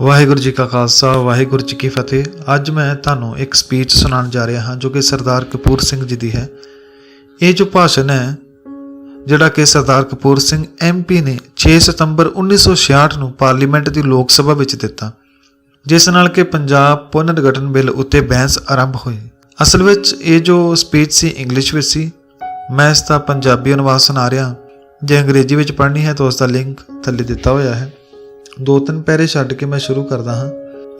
ਵਾਹਿਗੁਰੂ ਜੀ ਕਾ ਖਾਲਸਾ, ਵਾਹਿਗੁਰੂ ਜੀ ਕੀ ਫਤਿਹ। ਅੱਜ ਮੈਂ ਤੁਹਾਨੂੰ ਇੱਕ ਸਪੀਚ ਸੁਣਾਉਣ ਜਾ ਰਿਹਾ ਹਾਂ, ਜੋ ਕਿ ਸਰਦਾਰ ਕਪੂਰ ਸਿੰਘ ਜੀ ਦੀ ਹੈ। ਇਹ ਜੋ ਭਾਸ਼ਣ ਹੈ, ਜਿਹੜਾ ਕਿ ਸਰਦਾਰ ਕਪੂਰ ਸਿੰਘ ਐਮਪੀ ਨੇ 6 ਸਤੰਬਰ 1966 ਨੂੰ ਪਾਰਲੀਮੈਂਟ ਦੀ ਲੋਕ ਸਭਾ ਵਿੱਚ ਦਿੱਤਾ, ਜਿਸ ਨਾਲ ਕਿ ਪੰਜਾਬ ਪੁਨਰਗਠਨ ਬਿੱਲ ਉੱਤੇ ਬਹਿਸ ਆਰੰਭ ਹੋਈ। ਅਸਲ ਵਿੱਚ ਇਹ ਜੋ ਸਪੀਚ ਸੀ ਇੰਗਲਿਸ਼ ਵਿੱਚ ਸੀ, ਮੈਂ ਇਸ ਦਾ ਪੰਜਾਬੀ ਅਨੁਵਾਦ ਸੁਣਾ ਰਿਹਾ ਜੇ ਅੰਗਰੇਜ਼ੀ ਵਿੱਚ ਪੜ੍ਹਨੀ ਹੈ ਤਾਂ ਉਸ ਦਾ ਲਿੰਕ ਥੱਲੇ ਦਿੱਤਾ ਹੋਇਆ ਹੈ। ਦੋ ਤਿੰਨ ਪੈਰੇ ਛੱਡ ਕੇ ਮੈਂ ਸ਼ੁਰੂ ਕਰਦਾ ਹਾਂ।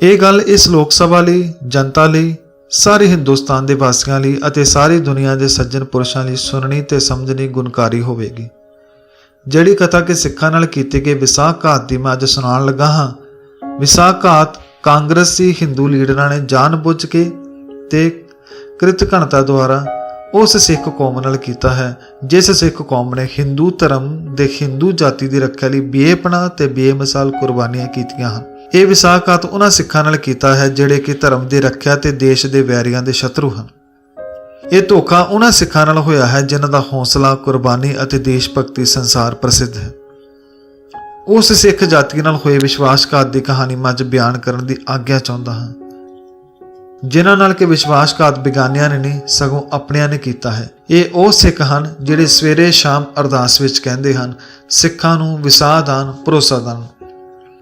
ਇਹ ਗੱਲ ਇਸ ਲੋਕ ਸਭਾ ਲਈ, ਜਨਤਾ ਲਈ, ਸਾਰੇ ਹਿੰਦੁਸਤਾਨ ਦੇ ਵਾਸੀਆਂ ਲਈ ਅਤੇ ਸਾਰੀ ਦੁਨੀਆ ਦੇ ਸੱਜਣ ਪੁਰਸ਼ਾਂ ਲਈ ਸੁਣਨੀ ਤੇ ਸਮਝਣੀ ਗੁਣਕਾਰੀ ਹੋਵੇਗੀ। ਜਿਹੜੀ ਕਥਾ ਕਿ ਸਿੱਖਾਂ ਨਾਲ ਕੀਤੀ ਗਈ ਵਿਸਾਖ ਘਾਤ ਦੀ ਮੈਂ ਅੱਜ ਸੁਣਾਉਣ ਲੱਗਾ ਹਾਂ। ਵਿਸਾਖ ਘਾਤ ਕਾਂਗਰਸੀ ਹਿੰਦੂ ਲੀਡਰਾਂ ਨੇ ਜਾਣਬੁੱਝ ਕੇ ਤੇ ਕ੍ਰਿਤਘਣਤਾ ਦੁਆਰਾ ਉਸ ਸਿੱਖ ਕੌਮ ਨਾਲ ਕੀਤਾ ਹੈ, ਜਿਸ ਸਿੱਖ ਕੌਮ ਨੇ ਹਿੰਦੂ ਧਰਮ ਦੇ ਹਿੰਦੂ ਜਾਤੀ ਦੀ ਰੱਖਿਆ ਲਈ ਬੇਪਨਾ ਤੇ ਬੇਮਿਸਾਲ ਕੁਰਬਾਨੀਆਂ ਕੀਤੀਆਂ ਹਨ। ਇਹ ਵਿਸਾਖਾਤ ਉਹਨਾਂ ਸਿੱਖਾਂ ਨਾਲ ਕੀਤਾ ਹੈ, ਜਿਹੜੇ ਕਿ ਧਰਮ ਦੀ ਰੱਖਿਆ ਤੇ ਦੇਸ਼ ਦੇ ਵੈਰੀਆਂ ਦੇ ਸ਼ਤਰੂ ਹਨ। ਇਹ ਧੋਖਾ ਉਹਨਾਂ ਸਿੱਖਾਂ ਨਾਲ ਹੋਇਆ ਹੈ, ਜਿਨ੍ਹਾਂ ਦਾ ਹੌਸਲਾ, ਕੁਰਬਾਨੀ ਅਤੇ ਦੇਸ਼ ਭਗਤੀ ਸੰਸਾਰ ਪ੍ਰਸਿੱਧ ਹੈ। ਉਸ ਸਿੱਖ ਜਾਤੀ ਨਾਲ ਹੋਏ ਵਿਸ਼ਵਾਸਘਾਤ ਦੀ ਕਹਾਣੀ ਮੈਂ ਅੱਜ ਬਿਆਨ ਕਰਨ ਦੀ ਆਗਿਆ ਚਾਹੁੰਦਾ ਹਾਂ। ਜਿਨ੍ਹਾਂ ਨਾਲ ਕਿ ਵਿਸ਼ਵਾਸਘਾਤ ਬਿਗਾਨਿਆਂ ਨੇ ਨਹੀਂ, ਸਗੋਂ ਆਪਣਿਆਂ ਨੇ ਕੀਤਾ ਹੈ। ਇਹ ਉਹ ਸਿੱਖ ਹਨ ਜਿਹੜੇ ਸਵੇਰੇ ਸ਼ਾਮ ਅਰਦਾਸ ਵਿੱਚ ਕਹਿੰਦੇ ਹਨ, ਸਿੱਖਾਂ ਨੂੰ ਵਿਸਾਹ ਦਾਨ, ਭਰੋਸਾ ਦਾਨ।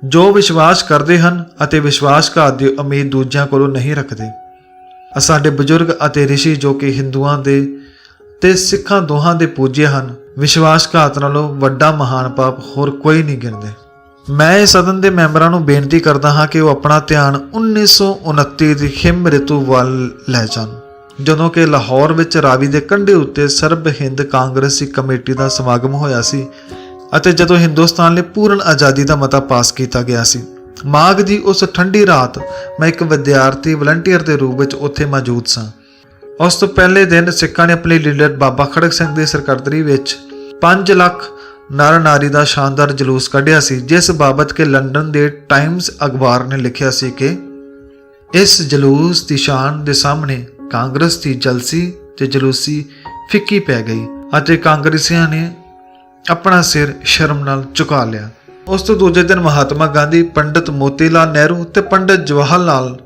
ਜੋ ਵਿਸ਼ਵਾਸ ਕਰਦੇ ਹਨ ਅਤੇ ਵਿਸ਼ਵਾਸਘਾਤ ਦੀ ਉਮੀਦ ਦੂਜਿਆਂ ਕੋਲੋਂ ਨਹੀਂ ਰੱਖਦੇ। ਸਾਡੇ ਬਜ਼ੁਰਗ ਅਤੇ ਰਿਸ਼ੀ ਜੋ ਕਿ ਹਿੰਦੂਆਂ ਦੇ ਤੇ ਸਿੱਖਾਂ ਦੋਹਾਂ ਦੇ ਪੂਜੇ ਹਨ, ਵਿਸ਼ਵਾਸਘਾਤ ਨਾਲੋਂ ਵੱਡਾ ਮਹਾਨ ਪਾਪ ਹੋਰ ਕੋਈ ਨਹੀਂ ਗਿਣਦੇ। ਮੈਂ ਇਸ ਸਦਨ ਦੇ ਮੈਂਬਰਾਂ ਨੂੰ ਬੇਨਤੀ ਕਰਦਾ ਹਾਂ ਕਿ ਉਹ ਆਪਣਾ ਧਿਆਨ 1929 ਦੀ ਹਿਮ ਰਿਤੂ ਵੱਲ ਲੈ ਜਾਣ। ਜਦੋਂ ਕਿ ਲਾਹੌਰ ਵਿੱਚ ਰਾਵੀ ਦੇ ਕੰਢੇ ਉੱਤੇ ਸਰਬ ਹਿੰਦ ਕਾਂਗਰਸੀ ਕਮੇਟੀ ਦਾ ਸਮਾਗਮ ਹੋਇਆ ਸੀ ਅਤੇ ਜਦੋਂ ਹਿੰਦੁਸਤਾਨ ਲਈ ਪੂਰਨ ਆਜ਼ਾਦੀ ਦਾ ਮਤਾ ਪਾਸ ਕੀਤਾ ਗਿਆ ਸੀ, ਮਾਘ ਦੀ ਉਸ ਠੰਡੀ ਰਾਤ ਮੈਂ ਇੱਕ ਵਿਦਿਆਰਥੀ ਵਲੰਟੀਅਰ ਦੇ ਰੂਪ ਵਿੱਚ ਉੱਥੇ ਮੌਜੂਦ ਸਾਂ। ਉਸ ਤੋਂ ਪਹਿਲੇ ਦਿਨ ਸਿੱਖਾਂ ਨੇ ਆਪਣੇ ਲੀਡਰ ਬਾਬਾ ਖੜਕ ਸਿੰਘ ਦੀ ਸਰਕਰਦਰੀ ਵਿੱਚ 5 ਲੱਖ ਨਰ ਨਾਰੀ ਦਾ ਸ਼ਾਨਦਾਰ ਜਲੂਸ ਕੱਢਿਆ ਸੀ, ਜਿਸ ਬਾਬਤ ਕਿ ਲੰਡਨ ਦੇ ਟਾਈਮਜ਼ ਅਖਬਾਰ ਨੇ ਲਿਖਿਆ ਸੀ ਕਿ ਇਸ ਜਲੂਸ ਦੀ ਸ਼ਾਨ ਦੇ ਸਾਹਮਣੇ ਕਾਂਗਰਸ ਦੀ ਜਲਸੀ ਤੇ ਜਲੂਸੀ ਫਿੱਕੀ ਪੈ ਗਈ ਅਤੇ ਕਾਂਗਰਸੀਆਂ ਨੇ ਆਪਣਾ ਸਿਰ ਸ਼ਰਮ ਨਾਲ ਝੁਕਾ ਲਿਆ। ਉਸ ਤੋਂ ਦੂਜੇ ਦਿਨ ਮਹਾਤਮਾ ਗਾਂਧੀ, ਪੰਡਿਤ ਮੋਤੀ ਲਾਲ ਨਹਿਰੂ ਤੇ ਪੰਡਿਤ ਜਵਾਹਰ ਲਾਲ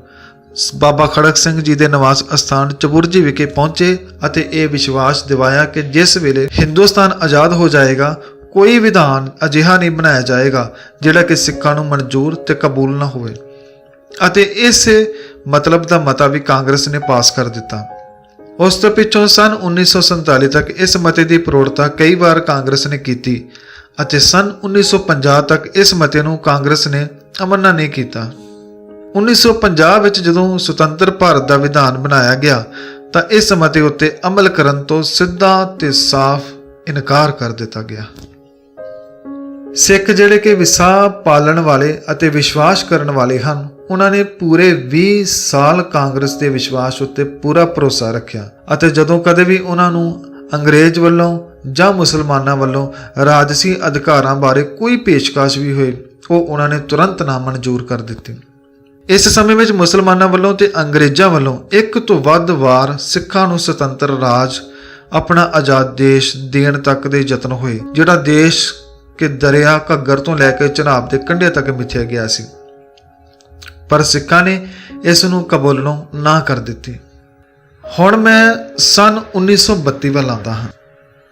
ਬਾਬਾ ਖੜਕ ਸਿੰਘ ਜੀ ਦੇ ਨਿਵਾਸ ਅਸਥਾਨ ਚਬੁਰਜੀ ਵਿਖੇ ਪਹੁੰਚੇ ਅਤੇ ਇਹ ਵਿਸ਼ਵਾਸ ਦਿਵਾਇਆ ਕਿ ਜਿਸ ਵੇਲੇ ਹਿੰਦੁਸਤਾਨ ਆਜ਼ਾਦ ਹੋ ਜਾਏਗਾ ਕੋਈ ਵਿਧਾਨ ਅਜਿਹਾ ਨਹੀਂ ਬਣਾਇਆ ਜਾਏਗਾ ਜਿਹੜਾ ਕਿ ਸਿੱਖਾਂ ਨੂੰ ਮਨਜ਼ੂਰ ਤੇ ਕਬੂਲ ਨਾ ਹੋਵੇ। ਅਤੇ ਇਸ ਮਤਲਬ ਦਾ ਮਤਾ ਵੀ ਕਾਂਗਰਸ ਨੇ ਪਾਸ ਕਰ ਦਿੱਤਾ। ਉਸ ਤੋਂ ਪਿੱਛੋਂ ਸਨ 1947 ਤੱਕ ਇਸ ਮਤੇ ਦੀ ਪ੍ਰੋੜਤਾ ਕਈ ਵਾਰ ਕਾਂਗਰਸ ਨੇ ਕੀਤੀ ਅਤੇ ਸਨ 1950 ਤੱਕ ਇਸ ਮਤੇ ਨੂੰ ਕਾਂਗਰਸ ਨੇ ਅਮੰਨਾ ਨਹੀਂ ਕੀਤਾ। 1950 ਵਿੱਚ ਜਦੋਂ ਸੁਤੰਤਰ ਭਾਰਤ ਦਾ ਵਿਧਾਨ ਬਣਾਇਆ ਗਿਆ, ਤਾਂ ਇਸ ਮਤੇ ਉੱਤੇ ਅਮਲ ਕਰਨ ਤੋਂ ਸਿੱਧਾ ਤੇ ਸਾਫ਼ ਇਨਕਾਰ ਕਰ ਦਿੱਤਾ ਗਿਆ। ਸਿੱਖ ਜਿਹੜੇ ਕਿ ਵਿਸਾਹ ਪਾਲਣ ਵਾਲੇ ਅਤੇ ਵਿਸ਼ਵਾਸ ਕਰਨ ਵਾਲੇ ਹਨ, ਉਹਨਾਂ ਨੇ ਪੂਰੇ 20 ਸਾਲ ਕਾਂਗਰਸ ਦੇ ਵਿਸ਼ਵਾਸ ਉੱਤੇ ਪੂਰਾ ਭਰੋਸਾ ਰੱਖਿਆ ਅਤੇ ਜਦੋਂ ਕਦੇ ਵੀ ਉਹਨਾਂ ਨੂੰ ਅੰਗਰੇਜ਼ ਵੱਲੋਂ ਜਾਂ ਮੁਸਲਮਾਨਾਂ ਵੱਲੋਂ ਰਾਜਸੀ ਅਧਿਕਾਰਾਂ ਬਾਰੇ ਕੋਈ ਪੇਸ਼ਕਸ਼ ਵੀ ਹੋਏ, ਉਹ ਉਹਨਾਂ ਨੇ ਤੁਰੰਤ ਨਾ ਮਨਜ਼ੂਰ ਕਰ ਦਿੱਤੀ। ਇਸ ਸਮੇਂ ਵਿੱਚ ਮੁਸਲਮਾਨਾਂ ਵੱਲੋਂ ਤੇ ਅੰਗਰੇਜ਼ਾਂ ਵੱਲੋਂ ਇੱਕ ਤੋਂ ਵੱਧ ਵਾਰ ਸਿੱਖਾਂ ਨੂੰ ਸੁਤੰਤਰ ਰਾਜ ਆਪਣਾ ਆਜ਼ਾਦ ਦੇਸ਼ ਦੇਣ ਤੱਕ ਦੇ ਯਤਨ ਹੋਏ, ਜਿਹੜਾ ਦੇਸ਼ ਕਿ ਦਰਿਆ ਘੱਗਰ ਤੋਂ ਲੈ ਕੇ ਚਨਾਬ ਦੇ ਕੰਢੇ ਤੱਕ ਮਿਥਿਆ ਗਿਆ ਸੀ। ਪਰ ਸਿੱਖਾਂ ਨੇ ਇਸ ਨੂੰ ਕਬੂਲਣੋਂ ਨਾ ਕਰ ਦਿੱਤੀ। ਹੁਣ ਮੈਂ ਸਨ 1932 ਵੱਲ ਆਉਂਦਾ ਹਾਂ,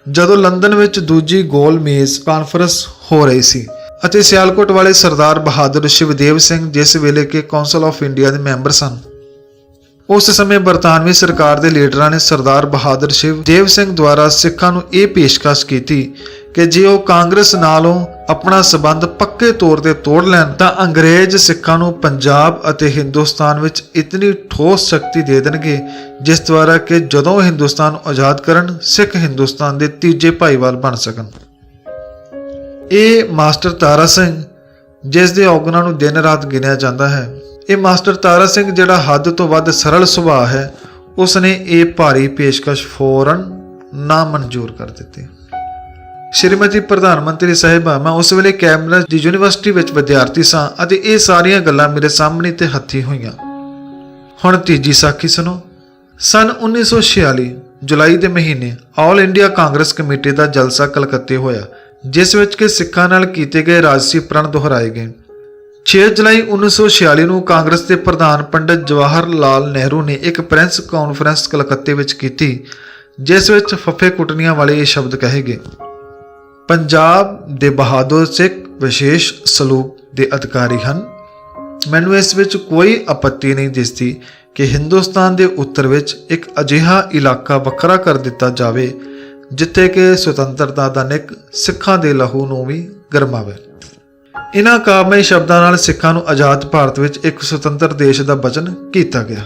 ਜਦੋਂ ਲੰਡਨ ਵਿੱਚ ਦੂਜੀ ਗੋਲ ਮੇਜ਼ ਕਾਨਫਰੰਸ ਹੋ ਰਹੀ ਸੀ ਅਤੇ ਸਿਆਲਕੋਟ ਵਾਲੇ ਸਰਦਾਰ ਬਹਾਦਰ ਸ਼ਿਵਦੇਵ ਸਿੰਘ, ਜਿਸ ਵੇਲੇ ਕਿ ਕੌਂਸਲ ਆਫ ਇੰਡੀਆ ਦੇ ਮੈਂਬਰ ਸਨ ਉਸ ਸਮੇਂ ਬਰਤਾਨਵੀ ਸਰਕਾਰ ਦੇ ਲੀਡਰਾਂ ਨੇ ਸਰਦਾਰ ਬਹਾਦਰ ਸ਼ਿਵ ਦੇਵ ਸਿੰਘ ਦੁਆਰਾ ਸਿੱਖਾਂ ਨੂੰ ਇਹ ਪੇਸ਼ਕਸ਼ ਕੀਤੀ ਕਿ ਜੇ ਉਹ ਕਾਂਗਰਸ ਨਾਲੋਂ ਆਪਣਾ ਸਬੰਧ ਪੱਕੇ ਤੌਰ ਤੇ ਤੋੜ ਲੈਣ, ਤਾਂ ਅੰਗਰੇਜ਼ ਸਿੱਖਾਂ ਨੂੰ ਪੰਜਾਬ ਅਤੇ ਹਿੰਦੁਸਤਾਨ ਵਿੱਚ ਇਤਨੀ ਠੋਸ ਸ਼ਕਤੀ ਦੇ ਦੇਣਗੇ, ਜਿਸ ਦੁਆਰਾ ਕਿ ਜਦੋਂ ਹਿੰਦੁਸਤਾਨ ਨੂੰ ਆਜ਼ਾਦ ਕਰਨ, ਸਿੱਖ ਹਿੰਦੁਸਤਾਨ ਦੇ ਤੀਜੇ ਭਾਈਵਾਲ ਬਣ ਸਕਣ। ਇਹ ਮਾਸਟਰ ਤਾਰਾ ਸਿੰਘ, ਜਿਸ ਦੇ ਔਗਣਾਂ ਨੂੰ ਦਿਨ ਰਾਤ ਗਿਣਿਆ ਜਾਂਦਾ ਹੈ। ਇਹ ਮਾਸਟਰ ਤਾਰਾ ਸਿੰਘ ਜਿਹੜਾ ਹੱਦ ਤੋਂ ਵੱਧ ਸਰਲ ਸੁਭਾਅ ਹੈ ਉਸ ਨੇ ਇਹ ਭਾਰੀ ਪੇਸ਼ਕਸ਼ ਫੌਰਨ ਨਾ ਮਨਜ਼ੂਰ ਕਰ ਦਿੱਤੀ। ਸ਼੍ਰੀਮਤੀ ਪ੍ਰਧਾਨ ਮੰਤਰੀ ਸਾਹਿਬਾ, ਮੈਂ ਉਸ ਵੇਲੇ ਕੈਮਬਰਿਜ ਦੀ ਯੂਨੀਵਰਸਿਟੀ ਵਿੱਚ ਵਿਦਿਆਰਥੀ ਸਾਂ ਅਤੇ ਇਹ ਸਾਰੀਆਂ ਗੱਲਾਂ ਮੇਰੇ ਸਾਹਮਣੇ ਤੇ ਹੱਥੀ ਹੋਈਆਂ। ਹੁਣ ਤੀਜੀ ਸਾਖੀ ਸੁਣੋ। ਸਨ 1946 ਜੁਲਾਈ ਦੇ ਮਹੀਨੇ ਆਲ ਇੰਡੀਆ ਕਾਂਗਰਸ ਕਮੇਟੀ ਦਾ ਜਲਸਾ ਕਲਕੱਤੇ ਹੋਇਆ, ਜਿਸ ਵਿੱਚ ਕਿ ਸਿੱਖਾਂ ਨਾਲ ਕੀਤੇ ਗਏ ਰਾਜਸੀ ਪ੍ਰਣ ਦੁਹਰਾਏ ਗਏ। 6 ਜੁਲਾਈ 1946 ਨੂੰ ਕਾਂਗਰਸ ਦੇ ਪ੍ਰਧਾਨ ਪੰਡਿਤ ਜਵਾਹਰ ਲਾਲ ਨਹਿਰੂ ਨੇ ਇੱਕ ਪ੍ਰੈਸ ਕਾਨਫਰੰਸ ਕਲਕੱਤੇ ਵਿੱਚ ਕੀਤੀ, ਜਿਸ ਵਿੱਚ ਫੱਫੇ ਕੁੱਟਣੀਆਂ ਵਾਲੇ ਇਹ ਸ਼ਬਦ ਕਹੇ ਗਏ। ਪੰਜਾਬ ਦੇ ਬਹਾਦਰ ਸਿੱਖ ਵਿਸ਼ੇਸ਼ ਸਲੂਕ ਦੇ ਅਧਿਕਾਰੀ ਹਨ। ਮੈਨੂੰ ਇਸ ਵਿੱਚ ਕੋਈ ਆਪੱਤੀ ਨਹੀਂ ਦਿਸਦੀ ਕਿ ਹਿੰਦੁਸਤਾਨ ਦੇ ਉੱਤਰ ਵਿੱਚ ਇੱਕ ਅਜਿਹਾ ਇਲਾਕਾ ਵੱਖਰਾ ਕਰ ਦਿੱਤਾ ਜਾਵੇ, ਜਿੱਥੇ ਕਿ ਸੁਤੰਤਰਤਾ ਦਾ ਨਿੱਕ ਸਿੱਖਾਂ ਦੇ ਲਹੂ ਨੂੰ ਵੀ ਗਰਮਾਵੇ। ਇਹਨਾਂ ਕਾਮਈ ਸ਼ਬਦਾਂ ਨਾਲ ਸਿੱਖਾਂ ਨੂੰ ਆਜ਼ਾਦ ਭਾਰਤ ਵਿੱਚ ਇੱਕ ਸੁਤੰਤਰ ਦੇਸ਼ ਦਾ ਬਚਨ ਕੀਤਾ ਗਿਆ।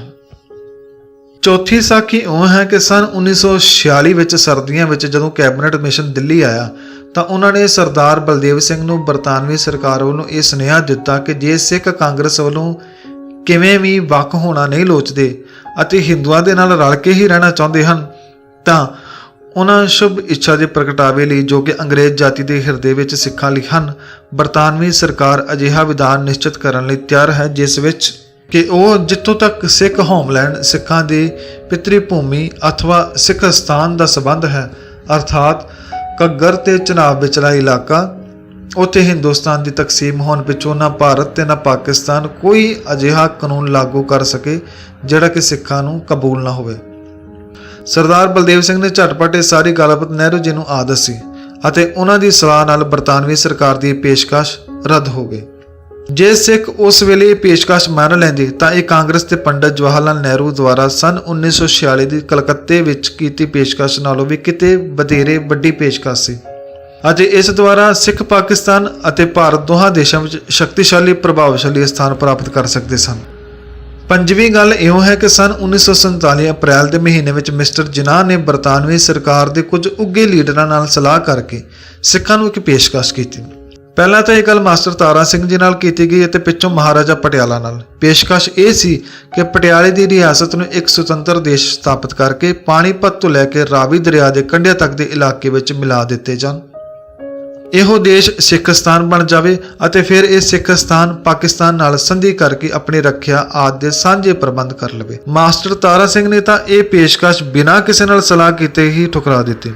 ਚੌਥੀ ਸਾਖੀ ਉਹ ਹੈ ਕਿ ਸਨ 1946 ਵਿੱਚ ਸਰਦੀਆਂ ਵਿੱਚ ਜਦੋਂ ਕੈਬਨਿਟ ਮਿਸ਼ਨ ਦਿੱਲੀ ਆਇਆ, ਤਾਂ ਉਹਨਾਂ ਨੇ ਸਰਦਾਰ ਬਲਦੇਵ ਸਿੰਘ ਨੂੰ ਬਰਤਾਨਵੀ ਸਰਕਾਰ ਵੱਲੋਂ ਇਹ ਸੁਨੇਹਾ ਦਿੱਤਾ ਕਿ ਜੇ ਸਿੱਖ ਕਾਂਗਰਸ ਵੱਲੋਂ ਕਿਵੇਂ ਵੀ ਵੱਖ ਹੋਣਾ ਨਹੀਂ ਲੋਚਦੇ ਅਤੇ ਹਿੰਦੂਆਂ ਦੇ ਨਾਲ ਰਲ ਕੇ ਹੀ ਰਹਿਣਾ ਚਾਹੁੰਦੇ ਹਨ, ਤਾਂ ਉਹਨਾਂ ਸ਼ੁਭ ਇੱਛਾ ਦੇ ਪ੍ਰਗਟਾਵੇ ਲਈ ਜੋ ਕਿ ਅੰਗਰੇਜ਼ ਜਾਤੀ ਦੇ ਹਿਰਦੇ ਵਿੱਚ ਸਿੱਖਾਂ ਲਈ ਹਨ, ਬਰਤਾਨਵੀ ਸਰਕਾਰ ਅਜਿਹਾ ਵਿਧਾਨ ਨਿਸ਼ਚਿਤ ਕਰਨ ਲਈ ਤਿਆਰ ਹੈ, ਜਿਸ ਵਿੱਚ ਕਿ ਉਹ ਜਿੱਥੋਂ ਤੱਕ ਸਿੱਖ ਹੋਮਲੈਂਡ ਸਿੱਖਾਂ ਦੀ ਪਿਤਰੀ ਭੂਮੀ ਅਥਵਾ ਸਿੱਖ ਸਥਾਨ ਦਾ ਸਬੰਧ ਹੈ, ਅਰਥਾਤ ਕੱਗਰ ਤੇ ਚਨਾਬ ਵਿਚਲਾ ਇਲਾਕਾ, ਉੱਥੇ ਹਿੰਦੁਸਤਾਨ ਦੀ ਤਕਸੀਮ ਹੋਣ ਪਿੱਛੋਂ ਨਾ ਭਾਰਤ ਤੇ ਨਾ ਪਾਕਿਸਤਾਨ ਕੋਈ ਅਜਿਹਾ ਕਾਨੂੰਨ ਲਾਗੂ ਕਰ ਸਕੇ, ਜਿਹੜਾ ਕਿ ਸਿੱਖਾਂ ਨੂੰ ਕਬੂਲ ਨਾ ਹੋਵੇ। ਸਰਦਾਰ ਬਲਦੇਵ ਸਿੰਘ ਨੇ ਝਟਪਟ ਇਹ ਸਾਰੀ ਗੱਲਬਾਤ ਨਹਿਰੂ ਜੀ ਨੂੰ ਆ ਦੱਸੀ ਅਤੇ ਉਹਨਾਂ ਦੀ ਸਲਾਹ ਨਾਲ ਬਰਤਾਨਵੀ ਸਰਕਾਰ ਦੀ ਪੇਸ਼ਕਸ਼ ਰੱਦ ਹੋ ਗਈ। ਜੇ ਸਿੱਖ ਉਸ ਵੇਲੇ ਇਹ ਪੇਸ਼ਕਸ਼ ਮੰਨ ਲੈਂਦੇ ਤਾਂ ਇਹ ਕਾਂਗਰਸ ਤੇ ਪੰਡਤ ਜਵਾਹਰ ਲਾਲ ਨਹਿਰੂ ਦੁਆਰਾ ਸਨ 1946 ਦੀ ਕਲਕੱਤੇ ਵਿੱਚ ਕੀਤੀ ਪੇਸ਼ਕਸ਼ ਨਾਲੋਂ ਵੀ ਕਿਤੇ ਵਧੇਰੇ ਵੱਡੀ ਪੇਸ਼ਕਸ਼ ਸੀ। ਅਤੇ ਇਸ ਦੁਆਰਾ ਸਿੱਖ ਪਾਕਿਸਤਾਨ ਅਤੇ ਭਾਰਤ ਦੋਹਾਂ ਦੇਸ਼ਾਂ ਵਿੱਚ ਸ਼ਕਤੀਸ਼ਾਲੀ ਪ੍ਰਭਾਵਸ਼ਾਲੀ ਸਥਾਨ ਪ੍ਰਾਪਤ ਕਰ ਸਕਦੇ ਸਨ। ਪੰਜਵੀਂ ਗੱਲ ਇਉਂ ਹੈ ਕਿ ਸਨ 1947 ਅਪ੍ਰੈਲ ਦੇ ਮਹੀਨੇ ਵਿੱਚ ਮਿਸਟਰ ਜਿਨਾਹ ਨੇ ਬਰਤਾਨਵੀ ਸਰਕਾਰ ਦੇ ਕੁਝ ਉੱਗੇ ਲੀਡਰਾਂ ਨਾਲ ਸਲਾਹ ਕਰਕੇ ਸਿੱਖਾਂ ਨੂੰ ਇੱਕ ਪੇਸ਼ਕਸ਼ ਕੀਤੀ। ਪਹਿਲਾਂ ਤਾਂ ਇਹ ਗੱਲ ਮਾਸਟਰ ਤਾਰਾ ਸਿੰਘ ਜੀ ਨਾਲ ਕੀਤੀ ਗਈ ਅਤੇ ਪਿੱਛੋਂ ਮਹਾਰਾਜਾ ਪਟਿਆਲਾ ਨਾਲ। ਪੇਸ਼ਕਸ਼ ਇਹ ਸੀ ਕਿ ਪਟਿਆਲੇ ਦੀ ਰਿਆਸਤ ਨੂੰ ਇੱਕ ਸੁਤੰਤਰ ਦੇਸ਼ ਸਥਾਪਿਤ ਕਰਕੇ ਪਾਣੀਪਤ ਤੋਂ ਲੈ ਕੇ ਰਾਵੀ ਦਰਿਆ ਦੇ ਕੰਢਿਆਂ ਤੱਕ ਦੇ ਇਲਾਕੇ ਵਿੱਚ ਮਿਲਾ ਦਿੱਤੇ ਜਾਣ। ਇਹੋ ਦੇਸ਼ ਸਿੱਖਸਤਾਨ ਬਣ ਜਾਵੇ ਅਤੇ ਫਿਰ ਇਹ ਸਿੱਖਸਤਾਨ ਪਾਕਿਸਤਾਨ ਨਾਲ ਸੰਧੀ ਕਰਕੇ ਆਪਣੀ ਰੱਖਿਆ ਆਦਿ ਦੇ ਸਾਂਝੇ ਪ੍ਰਬੰਧ ਕਰ ਲਵੇ। ਮਾਸਟਰ ਤਾਰਾ ਸਿੰਘ ਨੇ ਤਾਂ ਇਹ ਪੇਸ਼ਕਸ਼ ਬਿਨਾਂ ਕਿਸੇ ਨਾਲ ਸਲਾਹ ਕੀਤੇ ਹੀ ਠੁਕਰਾ ਦਿੱਤੀ।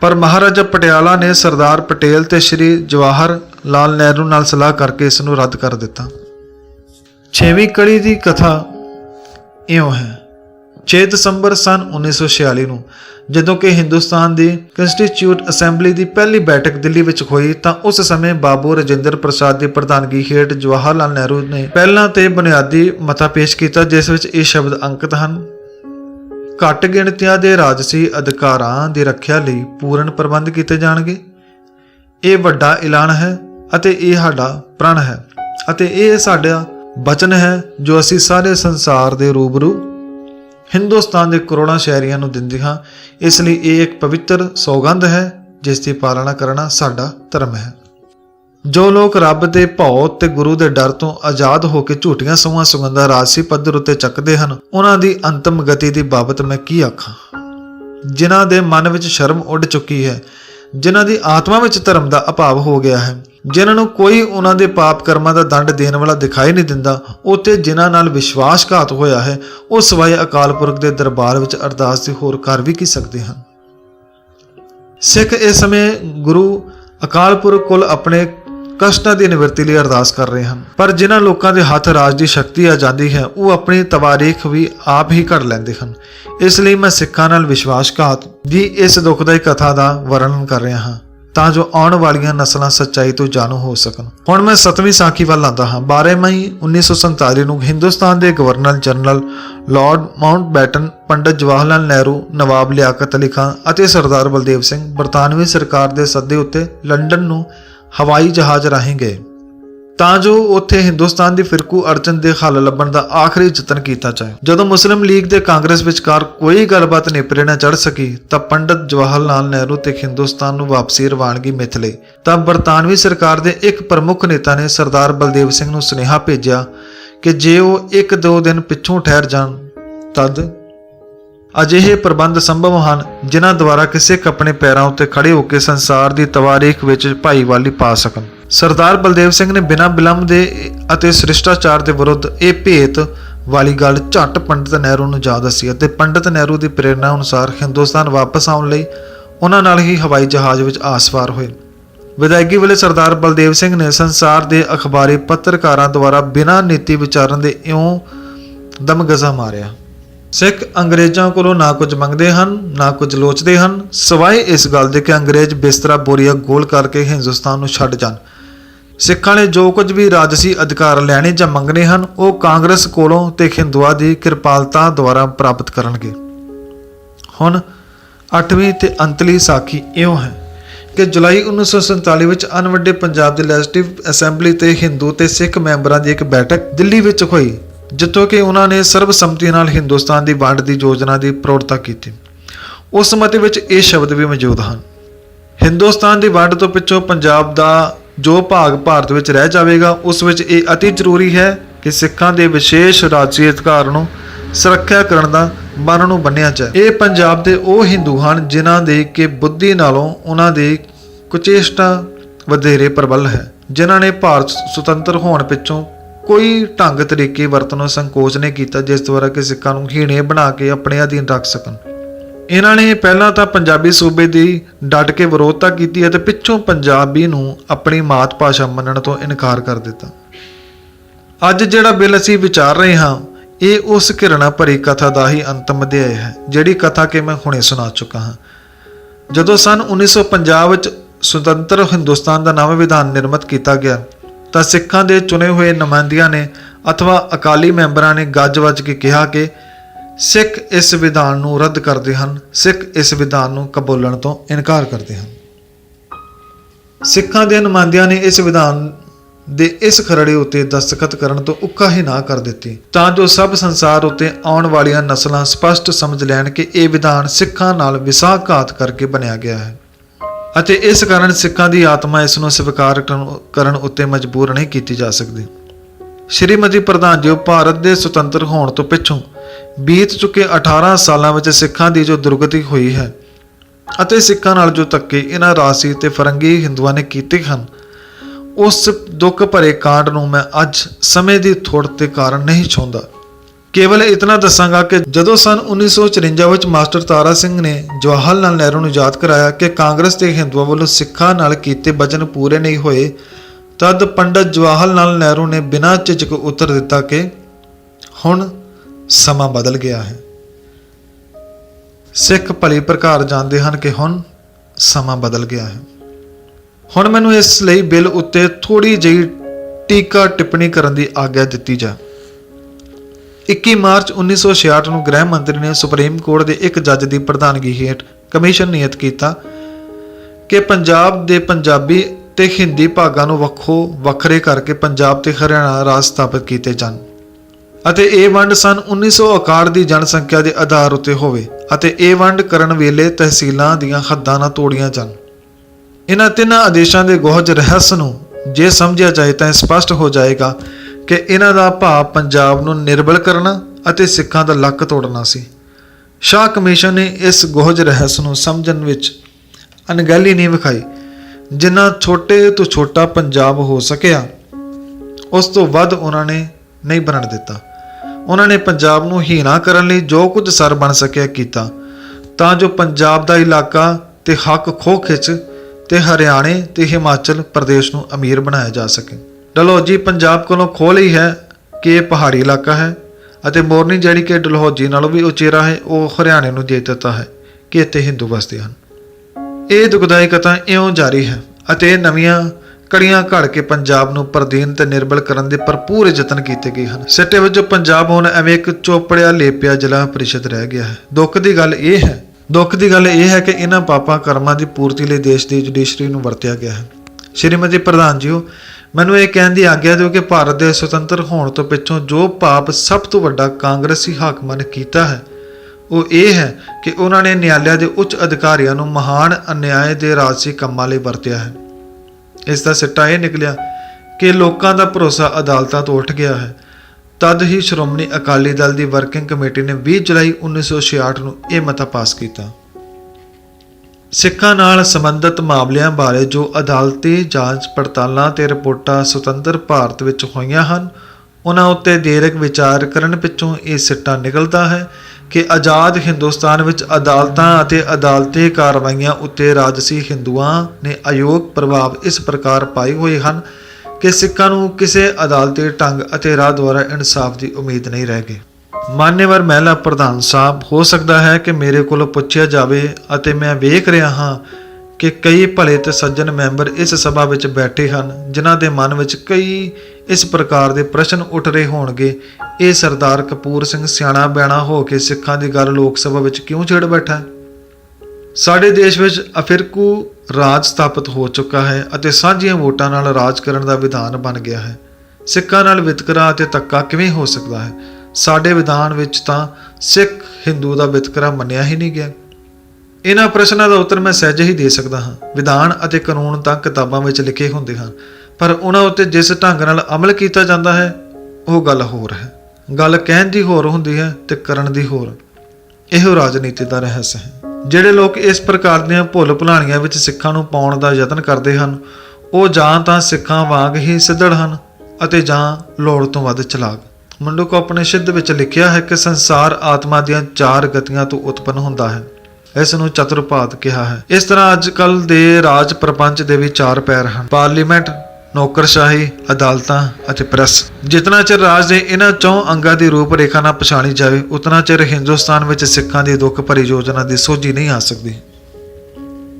ਪਰ ਮਹਾਰਾਜਾ ਪਟਿਆਲਾ ਨੇ ਸਰਦਾਰ ਪਟੇਲ ਤੇ ਸ੍ਰੀ ਜਵਾਹਰ ਲਾਲ ਨਹਿਰੂ ਨਾਲ ਸਲਾਹ ਕਰਕੇ ਇਸ ਨੂੰ ਰੱਦ ਕਰ ਦਿੱਤਾ। ਛੇਵੀਂ ਕੜੀ ਦੀ ਕਥਾ ਇਉਂ ਹੈ। 6 ਦਸੰਬਰ ਸਨ 1946 ਨੂੰ, ਜਦੋਂ ਕਿ ਹਿੰਦੁਸਤਾਨ ਦੀ ਕੰਸਟੀਚਿਊਟ ਅਸੈਂਬਲੀ ਦੀ ਪਹਿਲੀ ਬੈਠਕ ਦਿੱਲੀ ਵਿੱਚ ਹੋਈ, ਤਾਂ ਉਸ ਸਮੇਂ ਬਾਬੂ ਰਜਿੰਦਰ ਪ੍ਰਸਾਦ ਦੀ ਪ੍ਰਧਾਨਗੀ ਹੇਠ ਜਵਾਹਰ ਲਾਲ ਨਹਿਰੂ ਨੇ ਪਹਿਲਾਂ ਤੇ ਬੁਨਿਆਦੀ ਮਤਾ ਪੇਸ਼ ਕੀਤਾ, ਜਿਸ ਵਿੱਚ ਇਹ ਸ਼ਬਦ ਅੰਕਿਤ ਹਨ। ਘੱਟ ਗਿਣਤੀਆਂ ਦੇ ਰਾਜਸੀ ਅਧਿਕਾਰਾਂ ਦੀ ਰੱਖਿਆ ਲਈ ਪੂਰਨ ਪ੍ਰਬੰਧ ਕੀਤੇ ਜਾਣਗੇ। ਇਹ ਵੱਡਾ ਐਲਾਨ ਹੈ ਅਤੇ ਇਹ ਸਾਡਾ ਪ੍ਰਣ ਹੈ ਅਤੇ ਇਹ ਸਾਡਾ ਬਚਨ ਹੈ ਜੋ ਅਸੀਂ ਸਾਰੇ ਸੰਸਾਰ ਦੇ ਰੂਬਰੂ ਹਿੰਦੁਸਤਾਨ ਦੇ ਕਰੋੜਾਂ ਸ਼ਹਿਰੀਆਂ ਨੂੰ ਦਿੰਦੇ ਹਾਂ। ਇਸ ਲਈ ਇਹ ਇੱਕ ਪਵਿੱਤਰ ਸੌਗੰਧ ਹੈ, ਜਿਸ ਦੀ ਪਾਲਣਾ ਕਰਨਾ ਸਾਡਾ ਧਰਮ ਹੈ। ਜੋ ਲੋਕ ਰੱਬ ਦੇ ਭਉ ਤੇ ਗੁਰੂ ਦੇ ਡਰ ਤੋਂ ਆਜ਼ਾਦ ਹੋ ਕੇ ਝੂਠੀਆਂ ਸੌਹਾਂ ਸੁਗੰਧਾਂ ਰਾਜਸੀ ਪੱਧਰ ਉੱਤੇ ਚੱਕਦੇ ਹਨ, ਉਹਨਾਂ ਦੀ ਅੰਤਮ ਗਤੀ ਦੀ ਬਾਬਤ ਮੈਂ ਕੀ ਆਖਾਂ? ਜਿਨ੍ਹਾਂ ਦੇ ਮਨ ਵਿੱਚ ਸ਼ਰਮ ਉੱਡ ਚੁੱਕੀ ਹੈ, ਜਿਨ੍ਹਾਂ ਦੀ ਆਤਮਾ ਵਿੱਚ ਧਰਮ ਦਾ ਅਭਾਵ ਹੋ ਗਿਆ ਹੈ ਜਿਨ੍ਹਾਂ ਨੂੰ ਕੋਈ ਉਹਨਾਂ ਦੇ ਪਾਪ ਕਰਮਾਂ ਦਾ ਦੰਡ ਦੇਣ ਵਾਲਾ ਦਿਖਾਈ ਨਹੀਂ ਦਿੰਦਾ ਉਤੇ ਜਿਨ੍ਹਾਂ ਨਾਲ ਵਿਸ਼ਵਾਸਘਾਤ ਹੋਇਆ ਹੈ, ਉਹ ਸਵਾਏ ਅਕਾਲ ਪੁਰਖ ਦੇ ਦਰਬਾਰ ਵਿੱਚ ਅਰਦਾਸ ਤੇ ਹੋਰ ਕਰ ਵੀ ਕੀ ਸਕਦੇ ਹਨ। ਸਿੱਖ ਇਸ ਸਮੇਂ ਗੁਰੂ ਅਕਾਲ ਪੁਰਖ ਕੋਲ ਆਪਣੇ ਕਸ਼ਟਾਂ ਦੀ ਨਿਵਰਤੀ ਲਈ ਅਰਦਾਸ ਕਰ ਰਹੇ ਹਨ, ਪਰ ਜਿਨ੍ਹਾਂ ਲੋਕਾਂ ਦੇ ਹੱਥ ਰਾਜ ਦੀ ਸ਼ਕਤੀ ਆ ਜਾਂਦੀ ਹੈ, ਉਹ ਆਪਣੀ ਤਵਾਰੀਖ ਵੀ ਆਪ ਹੀ ਘੜ ਲੈਂਦੇ ਹਨ। ਇਸ ਲਈ ਮੈਂ ਸਿੱਖਾਂ ਨਾਲ ਵਿਸ਼ਵਾਸਘਾਤ ਦੀ ਇਸ ਦੁਖਦਾਈ ਕਥਾ ਦਾ ਵਰਣਨ ਕਰ ਰਿਹਾ ਹਾਂ। ਤਾਂ ਜੋ ਆਉਣ ਵਾਲੀਆਂ ਨਸਲਾਂ ਸੱਚਾਈ ਤੋਂ ਜਾਣੂ ਹੋ ਸਕਣ। ਹੁਣ ਮੈਂ 7ਵੀਂ ਸਾਖੀ ਵੱਲ ਆਉਂਦਾ ਹਾਂ। 12 ਮਈ 1947 ਨੂੰ ਹਿੰਦੁਸਤਾਨ ਦੇ governor general lord Mountbatten Pandit Jawahar Lal Nehru, Nawab Liaquat Ali Khan ਅਤੇ ਸਰਦਾਰ ਬਲਦੇਵ ਸਿੰਘ, ਬਰਤਾਨਵੀ ਸਰਕਾਰ ਦੇ ਸੱਦੇ ਉੱਤੇ ਲੰਡਨ ਨੂੰ ਹਵਾਈ ਜਹਾਜ਼ ਰਾਹੀਂ ਗਏ। ਤਾਂ ਜੋ ਉੱਥੇ ਹਿੰਦੁਸਤਾਨ ਦੀ ਫਿਰਕੂ ਅੜਚਨ ਦੇ ਹੱਲ ਲੱਭਣ ਦਾ ਆਖਰੀ ਯਤਨ ਕੀਤਾ ਜਾਏ। ਜਦੋਂ ਮੁਸਲਿਮ ਲੀਗ ਤੇ ਕਾਂਗਰਸ ਵਿਚਕਾਰ ਕੋਈ ਗੱਲਬਾਤ ਨੇਪਰੇ ਨਾ ਚੜ ਸਕੀ, ਤਾਂ ਪੰਡਤ ਜਵਾਹਰ ਲਾਲ ਨਹਿਰੂ ਤੇ ਹਿੰਦੁਸਤਾਨ ਨੂੰ ਵਾਪਸੀ ਰਵਾਨਗੀ ਮਿਥ ਲਈ ਤਾਂ ਬਰਤਾਨਵੀ ਸਰਕਾਰ ਦੇ ਇੱਕ ਪ੍ਰਮੁੱਖ ਨੇਤਾ ਨੇ ਸਰਦਾਰ ਬਲਦੇਵ ਸਿੰਘ ਨੂੰ ਸੁਨੇਹਾ ਭੇਜਿਆ ਕਿ ਜੇ ਉਹ ਇੱਕ ਦੋ ਦਿਨ ਪਿੱਛੋਂ ਠਹਿਰ ਜਾਣ, ਤਦ ਅਜਿਹੇ ਪ੍ਰਬੰਧ ਸੰਭਵ ਹਨ ਜਿਨ੍ਹਾਂ ਦੁਆਰਾ ਕਿਸੇ ਕ ਆਪਣੇ ਪੈਰਾਂ ਉੱਤੇ ਖੜੇ ਹੋ ਕੇ ਸੰਸਾਰ ਦੀ ਤਵਾਰੀਖ ਵਿੱਚ ਭਾਈਵਾਲੀ ਪਾ ਸਕਣ। ਸਰਦਾਰ ਬਲਦੇਵ ਸਿੰਘ ਨੇ ਬਿਨਾਂ ਬਿਲੰਬ ਦੇ ਅਤੇ ਸ੍ਰਿਸ਼ਟਾਚਾਰ ਦੇ ਵਿਰੁੱਧ ਇਹ ਭੇਤ ਵਾਲੀ ਗੱਲ ਝੱਟ ਪੰਡਿਤ ਨਹਿਰੂ ਨੂੰ ਯਾਦ ਦੱਸੀ ਅਤੇ ਪੰਡਿਤ ਨਹਿਰੂ ਦੀ ਪ੍ਰੇਰਣਾ ਅਨੁਸਾਰ ਹਿੰਦੁਸਤਾਨ ਵਾਪਸ ਆਉਣ ਲਈ ਉਹਨਾਂ ਨਾਲ ਹੀ ਹਵਾਈ ਜਹਾਜ਼ ਵਿੱਚ ਆਸਵਾਰ ਹੋਏ। ਵਿਦਾਇਗੀ ਵੇਲੇ ਸਰਦਾਰ ਬਲਦੇਵ ਸਿੰਘ ਨੇ ਸੰਸਾਰ ਦੇ ਅਖਬਾਰੀ ਪੱਤਰਕਾਰਾਂ ਦੁਆਰਾ ਬਿਨਾਂ ਨੀਤੀ ਵਿਚਾਰਨ ਦੇ ਇਉਂ ਦਮਗਜ਼ਾ ਮਾਰਿਆ। ਸਿੱਖ ਅੰਗਰੇਜ਼ਾਂ ਕੋਲੋਂ ਨਾ ਕੁਝ ਮੰਗਦੇ ਹਨ, ਨਾ ਕੁਝ ਲੋਚਦੇ ਹਨ, ਸਵਾਏ ਇਸ ਗੱਲ ਦੇ ਕਿ ਅੰਗਰੇਜ਼ ਬਿਸਤਰਾ ਬੋਰੀਆ ਗੋਲ ਕਰਕੇ ਹਿੰਦੁਸਤਾਨ ਨੂੰ ਛੱਡ ਜਾਣ। ਸਿੱਖਾਂ ਨੇ ਜੋ ਕੁਝ ਵੀ ਰਾਜਸੀ ਅਧਿਕਾਰ ਲੈਣੇ ਜਾਂ ਮੰਗਣੇ ਹਨ, ਉਹ ਕਾਂਗਰਸ ਕੋਲੋਂ ਤੇ ਹਿੰਦੂਆਂ ਦੀ ਕਿਰਪਾਲਤਾ ਦੁਆਰਾ ਪ੍ਰਾਪਤ ਕਰਨਗੇ। ਹੁਣ 8ਵੀਂ ਤੇ ਅੰਤਲੀ ਸਾਖੀ ਇਉਂ ਹੈ ਕਿ ਜੁਲਾਈ 1947 ਵਿੱਚ ਅਨਵੱਡੇ ਪੰਜਾਬ ਦੇ ਲੈਜਿਸਲੇਟਿਵ ਅਸੈਂਬਲੀ ਤੇ ਹਿੰਦੂ ਤੇ ਸਿੱਖ ਮੈਂਬਰਾਂ ਦੀ ਇੱਕ ਬੈਠਕ ਦਿੱਲੀ ਵਿੱਚ ਹੋਈ। ਜਿੱਥੋਂ ਕਿ ਉਹਨਾਂ ਨੇ ਸਰਬਸੰਮਤੀ ਨਾਲ ਹਿੰਦੁਸਤਾਨ ਦੀ ਵੰਡ ਦੀ ਯੋਜਨਾ ਦੀ ਪ੍ਰੋੜਤਾ ਕੀਤੀ। ਉਸ ਮਤੇ ਵਿੱਚ ਇਹ ਸ਼ਬਦ ਵੀ ਮੌਜੂਦ ਹਨ। ਹਿੰਦੁਸਤਾਨ ਦੀ ਵੰਡ ਤੋਂ ਪਿੱਛੋਂ ਪੰਜਾਬ ਦਾ ਜੋ ਭਾਗ ਭਾਰਤ ਵਿੱਚ ਰਹਿ ਜਾਵੇਗਾ, ਉਸ ਵਿੱਚ ਇਹ ਅਤੀ ਜ਼ਰੂਰੀ ਹੈ ਕਿ ਸਿੱਖਾਂ ਦੇ ਵਿਸ਼ੇਸ਼ ਰਾਜੀ ਅਧਿਕਾਰ ਨੂੰ ਸੁਰੱਖਿਆ ਕਰਨ ਦਾ ਮਨ ਨੂੰ ਬੰਨਿਆ ਜਾਏ। ਇਹ ਪੰਜਾਬ ਦੇ ਉਹ ਹਿੰਦੂ ਹਨ ਜਿਨ੍ਹਾਂ ਦੇ ਕਿ ਬੁੱਧੀ ਨਾਲੋਂ ਉਹਨਾਂ ਦੀ ਕੁਚੇਸ਼ਟਾ ਵਧੇਰੇ ਪ੍ਰਬਲ ਹੈ, ਜਿਨ੍ਹਾਂ ਨੇ ਭਾਰਤ ਸੁਤੰਤਰ ਹੋਣ ਪਿੱਛੋਂ ਕੋਈ ਢੰਗ, ਤਰੀਕੇ ਵਰਤੋਂ ਸੰਕੋਚ ਨਹੀਂ ਕੀਤਾ ਜਿਸ ਦੁਆਰਾ ਕਿ ਸਿੱਖਾਂ ਨੂੰ ਹੀਣੇ ਬਣਾ ਕੇ ਆਪਣੇ ਅਧੀਨ ਰੱਖ ਸਕਣ। ਇਹਨਾਂ ਨੇ ਪਹਿਲਾਂ ਤਾਂ ਪੰਜਾਬੀ ਸੂਬੇ ਦੀ ਡਟ ਕੇ ਵਿਰੋਧਤਾ ਕੀਤੀ ਅਤੇ ਪਿੱਛੋਂ ਪੰਜਾਬੀ ਨੂੰ ਆਪਣੀ ਮਾਤ ਭਾਸ਼ਾ ਮੰਨਣ ਤੋਂ ਇਨਕਾਰ ਕਰ ਦਿੱਤਾ। ਅੱਜ ਜਿਹੜਾ ਬਿੱਲ ਅਸੀਂ ਵਿਚਾਰ ਰਹੇ ਹਾਂ, ਇਹ ਉਸ ਘਿਰਣਾ ਭਰੀ ਕਥਾ ਦਾ ਹੀ ਅੰਤਮ ਅਧਿਆਇ ਹੈ, ਜਿਹੜੀ ਕਥਾ ਕਿ ਮੈਂ ਹੁਣੇ ਸੁਣਾ ਚੁੱਕਾ ਹਾਂ। ਜਦੋਂ ਸਨ 1950 ਵਿੱਚ ਸੁਤੰਤਰ ਹਿੰਦੁਸਤਾਨ ਦਾ ਨਵਾਂ ਵਿਧਾਨ ਨਿਰਮਿਤ ਕੀਤਾ ਗਿਆ ਤਾਂ ਸਿੱਖਾਂ ਦੇ ਚੁਣੇ ਹੋਏ ਨੁਮਾਇੰਦਿਆਂ ਨੇ ਅਥਵਾ ਅਕਾਲੀ ਮੈਂਬਰਾਂ ਨੇ ਗੱਜ-ਵੱਜ ਕੇ ਕਿਹਾ ਕਿ ਸਿੱਖ ਇਸ ਵਿਧਾਨ ਨੂੰ ਰੱਦ ਕਰਦੇ ਹਨ, ਸਿੱਖ ਇਸ ਵਿਧਾਨ ਨੂੰ ਕਬੂਲਣ ਤੋਂ ਇਨਕਾਰ ਕਰਦੇ ਹਨ। ਸਿੱਖਾਂ ਦੇ ਨੁਮਾਇੰਦਿਆਂ ਨੇ ਇਸ ਵਿਧਾਨ ਦੇ ਇਸ ਖਰੜੇ ਉੱਤੇ ਦਸਤਖਤ ਕਰਨ ਤੋਂ ਉੱਕਾ ਹੀ ਨਾ ਕਰ ਦਿੱਤੀ। ਤਾਂ ਜੋ ਸਭ ਸੰਸਾਰ ਉੱਤੇ ਆਉਣ ਵਾਲੀਆਂ ਨਸਲਾਂ ਸਪਸ਼ਟ ਸਮਝ ਲੈਣ ਕਿ ਇਹ ਵਿਧਾਨ ਸਿੱਖਾਂ ਨਾਲ ਵਿਸਾਖਘਾਤ ਕਰਕੇ ਬਣਿਆ ਗਿਆ ਹੈ। ਅਤੇ ਇਸ ਕਾਰਨ ਸਿੱਖਾਂ ਦੀ ਆਤਮਾ ਇਸ ਨੂੰ ਸਵੀਕਾਰ ਕਰਨ- ਉੱਤੇ ਮਜਬੂਰ ਨਹੀਂ ਕੀਤੀ ਜਾ ਸਕਦੀ। ਸ਼੍ਰੀਮਤੀ ਪ੍ਰਧਾਨ ਜੀ ਭਾਰਤ ਦੇ ਸੁਤੰਤਰ ਹੋਣ ਤੋਂ ਪਿੱਛੋਂ ਬੀਤ ਚੁੱਕੇ 18 ਸਾਲਾਂ ਵਿੱਚ ਸਿੱਖਾਂ ਦੀ ਜੋ ਦੁਰਗਤੀ ਹੋਈ ਹੈ ਅਤੇ ਸਿੱਖਾਂ ਨਾਲ ਜੋ ਧੱਕੇ ਇਹਨਾਂ ਰਾਸੀ ਤੇ ਫਰੰਗੀ ਹਿੰਦੂਆਂ ਨੇ ਕੀਤੇ ਹਨ, ਉਸ ਦੁੱਖ ਭਰੇ ਕਾਂਡ ਨੂੰ ਮੈਂ ਅੱਜ ਸਮੇਂ ਦੀ ਥੋੜ ਤੇ ਕਾਰਨ ਨਹੀਂ ਛੋਂਦਾ ਕੇਵਲ ਇਤਨਾ ਦੱਸਾਂਗਾ ਕਿ ਜਦੋਂ ਸਨ 1954 ਵਿੱਚ ਮਾਸਟਰ ਤਾਰਾ ਸਿੰਘ ਨੇ ਜਵਾਹਰ ਲਾਲ ਨਹਿਰੂ ਨੂੰ ਯਾਦ ਕਰਾਇਆ ਕਿ ਕਾਂਗਰਸ ਤੇ ਹਿੰਦੂਆਂ ਵੱਲੋਂ ਸਿੱਖਾਂ ਨਾਲ ਕੀਤੇ ਵਚਨ ਪੂਰੇ ਨਹੀਂ ਹੋਏ, ਤਦ ਪੰਡਤ ਜਵਾਹਰ ਲਾਲ ਨਹਿਰੂ ਨੇ ਬਿਨਾਂ ਝਿਜਕ ਉੱਤਰ ਦਿੱਤਾ ਕਿ ਹੁਣ ਸਮਾਂ ਬਦਲ ਗਿਆ ਹੈ। ਸਿੱਖ ਭਲੀ ਪ੍ਰਕਾਰ ਜਾਣਦੇ ਹਨ ਕਿ ਹੁਣ ਸਮਾਂ ਬਦਲ ਗਿਆ ਹੈ। ਹੁਣ ਮੈਨੂੰ ਇਸ ਲਈ ਬਿੱਲ ਉੱਤੇ ਥੋੜੀ ਜਿਹੀ ਟੀਕਾ ਟਿੱਪਣੀ ਕਰਨ ਦੀ ਆਗਿਆ ਦਿੱਤੀ ਜਾ 21 ਮਾਰਚ 1966 ਨੂੰ ਗ੍ਰਹਿ ਮੰਤਰੀ ਨੇ ਸੁਪਰੀਮ ਕੋਰਟ ਦੇ ਇੱਕ ਜੱਜ ਦੀ ਪ੍ਰਧਾਨਗੀ ਹੇਠ ਕਮਿਸ਼ਨ ਨਿਯਤ ਕੀਤਾ ਕਿ ਪੰਜਾਬ ਦੇ ਪੰਜਾਬੀ ਤੇ ਹਿੰਦੀ ਭਾਗਾਂ ਨੂੰ ਵੱਖੋ ਵੱਖਰੇ ਕਰਕੇ ਪੰਜਾਬ ਤੇ ਹਰਿਆਣਾ ਰਾਜ ਸਥਾਪਿਤ ਕੀਤੇ ਜਾਣ ਅਤੇ ਇਹ ਵੰਡ ਸਨ 1961 ਦੀ ਜਨਸੰਖਿਆ ਦੇ ਆਧਾਰ ਉੱਤੇ ਹੋਵੇ ਅਤੇ ਇਹ ਵੰਡ ਕਰਨ ਵੇਲੇ ਤਹਿਸੀਲਾਂ ਦੀਆਂ ਹੱਦਾਂ ਨਾ ਤੋੜੀਆਂ ਜਾਣ। ਇਹਨਾਂ ਤਿੰਨਾਂ ਆਦੇਸ਼ਾਂ ਦੇ ਗੋਹਜ ਰਹੱਸ ਨੂੰ ਜੇ ਸਮਝਿਆ ਜਾਏ ਤਾਂ ਇਹ ਸਪਸ਼ਟ ਹੋ ਜਾਏਗਾ ਕਿ ਇਹਨਾਂ ਦਾ ਭਾਵ ਪੰਜਾਬ ਨੂੰ ਨਿਰਬਲ ਕਰਨਾ ਅਤੇ ਸਿੱਖਾਂ ਦਾ ਲੱਕ ਤੋੜਨਾ ਸੀ। ਸ਼ਾਹ ਕਮਿਸ਼ਨ ਨੇ ਇਸ ਗੋਹਜ ਰਹੱਸ ਨੂੰ ਸਮਝਣ ਵਿੱਚ ਅਣਗਹਿਲੀ ਨਹੀਂ ਵਿਖਾਈ। ਜਿੰਨਾ ਛੋਟੇ ਤੋਂ ਛੋਟਾ ਪੰਜਾਬ ਹੋ ਸਕਿਆ, ਉਸ ਤੋਂ ਵੱਧ ਉਹਨਾਂ ਨੇ ਨਹੀਂ ਬਣਨ ਦਿੱਤਾ। ਉਹਨਾਂ ਨੇ ਪੰਜਾਬ ਨੂੰ ਹੀਣਾ ਕਰਨ ਲਈ ਜੋ ਕੁਝ ਸਰ ਬਣ ਸਕਿਆ ਕੀਤਾ, ਤਾਂ ਜੋ ਪੰਜਾਬ ਦਾ ਇਲਾਕਾ ਤੇ ਹੱਕ ਖੋਹ ਖਿੱਚ ਤੇ ਹਰਿਆਣੇ ਤੇ ਹਿਮਾਚਲ ਪ੍ਰਦੇਸ਼ ਨੂੰ ਅਮੀਰ ਬਣਾਇਆ ਜਾ ਸਕੇ। ਡਲਹੌਜੀ ਪੰਜਾਬ ਕੋਲੋਂ ਖੋ ਹੀ ਹੈ ਕਿ ਇਹ ਪਹਾੜੀ ਇਲਾਕਾ ਹੈ ਅਤੇ ਮੋਰਨੀ ਜਿਹੜੀ ਕਿ ਡਲਹੌਜੀ ਨਾਲੋਂ ਵੀ ਉਚੇਰਾ ਹੈ, ਉਹ ਹਰਿਆਣੇ ਨੂੰ ਦੇ ਦਿੱਤਾ ਹੈ ਕਿ ਇੱਥੇ ਹਿੰਦੂ ਵਸਦੇ ਹਨ। ਇਹ ਦੁਖਦਾਈ ਕਥਾ ਇਉਂ ਜਾਰੀ ਹੈ ਅਤੇ ਇਹ ਨਵੀਆਂ ਕੜੀਆਂ ਘੜ ਕੇ ਪੰਜਾਬ ਨੂੰ ਪਰਦੀਨ ਤੇ ਨਿਰਬਲ ਕਰਨ ਦੇ ਭਰਪੂਰ ਯਤਨ ਕੀਤੇ ਗਏ ਹਨ। ਸਿੱਟੇ ਵਜੋਂ ਪੰਜਾਬ ਹੁਣ ਐਵੇਂ ਇੱਕ ਚੋਪੜਿਆ ਲੇਪਿਆ ਜ਼ਿਲ੍ਹਾ ਪਰਿਸ਼ਦ ਰਹਿ ਗਿਆ ਹੈ। ਦੁੱਖ ਦੀ ਗੱਲ ਇਹ ਹੈ, ਦੁੱਖ ਦੀ ਗੱਲ ਇਹ ਹੈ ਕਿ ਇਹਨਾਂ ਪਾਪਾਂ ਕਰਮਾਂ ਦੀ ਪੂਰਤੀ ਲਈ ਦੇਸ਼ ਦੀ ਜੁਡੀਸ਼ਰੀ ਨੂੰ ਵਰਤਿਆ ਗਿਆ ਹੈ। ਸ਼੍ਰੀਮਤੀ ਪ੍ਰਧਾਨ ਜੀਓ ਮੈਨੂੰ ਇਹ ਕਹਿਣ ਦੀ ਆਗਿਆ ਦਿਓ ਕਿ ਭਾਰਤ ਦੇ ਸੁਤੰਤਰ ਹੋਣ ਤੋਂ ਪਿੱਛੋਂ ਜੋ ਪਾਪ ਸਭ ਤੋਂ ਵੱਡਾ ਕਾਂਗਰਸੀ ਹਾਕਮਾਂ ਨੇ ਕੀਤਾ ਹੈ, ਉਹ ਇਹ ਹੈ ਕਿ ਉਹਨਾਂ ਨੇ ਨਿਆਲਿਆ ਦੇ ਉੱਚ ਅਧਿਕਾਰੀਆਂ ਨੂੰ ਮਹਾਨ ਅਨਿਆਏ ਦੇ ਰਾਜਸੀ ਕੰਮਾਂ ਲਈ ਵਰਤਿਆ ਹੈ। ਇਸ ਦਾ ਸਿੱਟਾ ਇਹ ਨਿਕਲਿਆ ਕਿ ਲੋਕਾਂ ਦਾ ਭਰੋਸਾ ਅਦਾਲਤਾਂ ਤੋਂ ਉੱਠ ਗਿਆ ਹੈ। ਤਦ ਹੀ ਸ਼੍ਰੋਮਣੀ ਅਕਾਲੀ ਦਲ ਦੀ ਵਰਕਿੰਗ ਕਮੇਟੀ ਨੇ 20 ਜੁਲਾਈ 1966 ਨੂੰ ਇਹ ਮਤਾ ਪਾਸ ਕੀਤਾ। ਸਿੱਖਾਂ ਨਾਲ ਸੰਬੰਧਿਤ ਮਾਮਲਿਆਂ ਬਾਰੇ ਜੋ ਅਦਾਲਤੀ ਜਾਂਚ ਪੜਤਾਲਾਂ ਤੇ ਰਿਪੋਰਟਾਂ ਸੁਤੰਤਰ ਭਾਰਤ ਵਿੱਚ ਹੋਈਆਂ ਹਨ, ਉਹਨਾਂ ਉੱਤੇ ਦੇਰਕ ਵਿਚਾਰ ਕਰਨ ਪਿੱਛੋਂ ਇਹ ਸਿੱਟਾ ਨਿਕਲਦਾ ਹੈ ਕਿ ਆਜ਼ਾਦ ਹਿੰਦੁਸਤਾਨ ਵਿੱਚ ਅਦਾਲਤਾਂ ਅਤੇ ਅਦਾਲਤੀ ਕਾਰਵਾਈਆਂ ਉੱਤੇ ਰਾਜਸੀ ਹਿੰਦੂਆਂ ਨੇ ਅਯੋਗ ਪ੍ਰਭਾਵ ਇਸ ਪ੍ਰਕਾਰ ਪਾਏ ਹੋਏ ਹਨ ਕਿ ਸਿੱਖਾਂ ਨੂੰ ਕਿਸੇ ਅਦਾਲਤੀ ਢੰਗ ਅਤੇ ਰਾਹ ਦੁਆਰਾ ਇਨਸਾਫ ਦੀ ਉਮੀਦ ਨਹੀਂ ਰਹਿ ਗਈ। ਮਾਨਯਵਰ ਮਹਿਲਾ ਪ੍ਰਧਾਨ ਸਾਹਿਬ, ਹੋ ਸਕਦਾ ਹੈ ਕਿ ਮੇਰੇ ਕੋਲੋਂ ਪੁੱਛਿਆ ਜਾਵੇ ਅਤੇ ਮੈਂ ਵੇਖ ਰਿਹਾ ਹਾਂ ਕਿ ਕਈ ਭਲੇ ਤੇ ਸੱਜਣ ਮੈਂਬਰ ਇਸ ਸਭਾ ਵਿੱਚ ਬੈਠੇ ਹਨ, ਜਿਨ੍ਹਾਂ ਦੇ ਮਨ ਵਿੱਚ ਕਈ ਇਸ ਪ੍ਰਕਾਰ ਦੇ ਪ੍ਰਸ਼ਨ ਉੱਠ ਰਹੇ ਹੋਣਗੇ। ਇਹ ਸਰਦਾਰ ਕਪੂਰ ਸਿੰਘ ਸਿਆਣਾ ਬਿਆਣਾ ਹੋ ਕੇ ਸਿੱਖਾਂ ਦੀ ਗੱਲ ਲੋਕ ਸਭਾ ਵਿੱਚ ਕਿਉਂ ਛੇੜ ਬੈਠਾ ਸਾਡੇ ਦੇਸ਼ ਵਿੱਚ ਅਫਿਰਕੂ ਰਾਜ ਸਥਾਪਿਤ ਹੋ ਚੁੱਕਾ ਹੈ ਅਤੇ ਸਾਂਝੀਆਂ ਵੋਟਾਂ ਨਾਲ ਰਾਜ ਕਰਨ ਦਾ ਵਿਧਾਨ ਬਣ ਗਿਆ ਹੈ। ਸਿੱਖਾਂ ਨਾਲ ਵਿਤਕਰਾ ਅਤੇ ਤੱਕਾ ਕਿਵੇਂ ਹੋ ਸਕਦਾ ਹੈ? ਸਾਡੇ ਵਿਧਾਨ ਵਿੱਚ ਤਾਂ ਸਿੱਖ ਹਿੰਦੂ ਦਾ ਵਿਤਕਰਾ ਮੰਨਿਆ ਹੀ ਨਹੀਂ ਗਿਆ। ਇਹਨਾਂ ਪ੍ਰਸ਼ਨਾਂ ਦਾ ਉੱਤਰ ਮੈਂ ਸਹਿਜ ਹੀ ਦੇ ਸਕਦਾ ਹਾਂ। ਵਿਧਾਨ ਅਤੇ ਕਾਨੂੰਨ ਤਾਂ ਕਿਤਾਬਾਂ ਵਿੱਚ ਲਿਖੇ ਹੁੰਦੇ ਹਨ, ਪਰ ਉਹਨਾਂ ਉੱਤੇ ਜਿਸ ਢੰਗ ਨਾਲ ਅਮਲ ਕੀਤਾ ਜਾਂਦਾ ਹੈ, ਉਹ ਗੱਲ ਹੋਰ ਹੈ। ਗੱਲ ਕਹਿਣ ਦੀ ਹੋਰ ਹੁੰਦੀ ਹੈ ਤੇ ਕਰਨ ਦੀ ਹੋਰ। ਇਹੋ ਰਾਜਨੀਤੀ ਦਾ ਰਹੱਸ ਹੈ। ਜਿਹੜੇ ਲੋਕ ਇਸ ਪ੍ਰਕਾਰ ਦੀਆਂ ਭੁੱਲ ਭੁਲਾਣੀਆਂ ਵਿੱਚ ਸਿੱਖਾਂ ਨੂੰ ਪਾਉਣ ਦਾ ਯਤਨ ਕਰਦੇ ਹਨ, ਉਹ ਜਾਂ ਤਾਂ ਸਿੱਖਾਂ ਵਾਂਗ ਹੀ ਸਿੱਧੜ ਹਨ ਅਤੇ ਜਾਂ ਲੋੜ ਤੋਂ ਵੱਧ ਚਲਾਕ। ਮੰਡੂਕ ਆਪਣੇ ਸਿੱਧ ਵਿੱਚ ਲਿਖਿਆ ਹੈ ਕਿ ਸੰਸਾਰ ਆਤਮਾ ਦੀਆਂ ਚਾਰ ਗਤੀਆਂ ਤੋਂ ਉਤਪੰਨ ਹੁੰਦਾ ਹੈ। ਇਸ ਨੂੰ ਚਤੁਰਪਾਤ ਕਿਹਾ ਹੈ। ਇਸ ਤਰ੍ਹਾਂ ਅੱਜ ਕੱਲ ਦੇ ਰਾਜ ਪ੍ਰਪੰਚ ਦੇ ਵੀ ਚਾਰ ਪੈਰ ਹਨ। ਪਾਰਲੀਮੈਂਟ, ਨੌਕਰਸ਼ਾਹੀ, ਅਦਾਲਤਾਂ ਅਤੇ ਪ੍ਰੈਸ। ਜਿਤਨਾ ਚਿਰ ਰਾਜ ਦੇ ਇਹਨਾਂ ਚੌਂ ਅੰਗਾਂ ਦੀ ਰੂਪ ਰੇਖਾ ਨਾ ਪਛਾਣੀ ਜਾਵੇ, ਉਤਨਾ ਚਿਰ ਹਿੰਦੁਸਤਾਨ ਵਿੱਚ ਸਿੱਖਾਂ ਦੀ ਦੁੱਖ ਭਰੀ ਯੋਜਨਾ ਦੀ ਸੋਝੀ ਨਹੀਂ ਆ ਸਕਦੀ।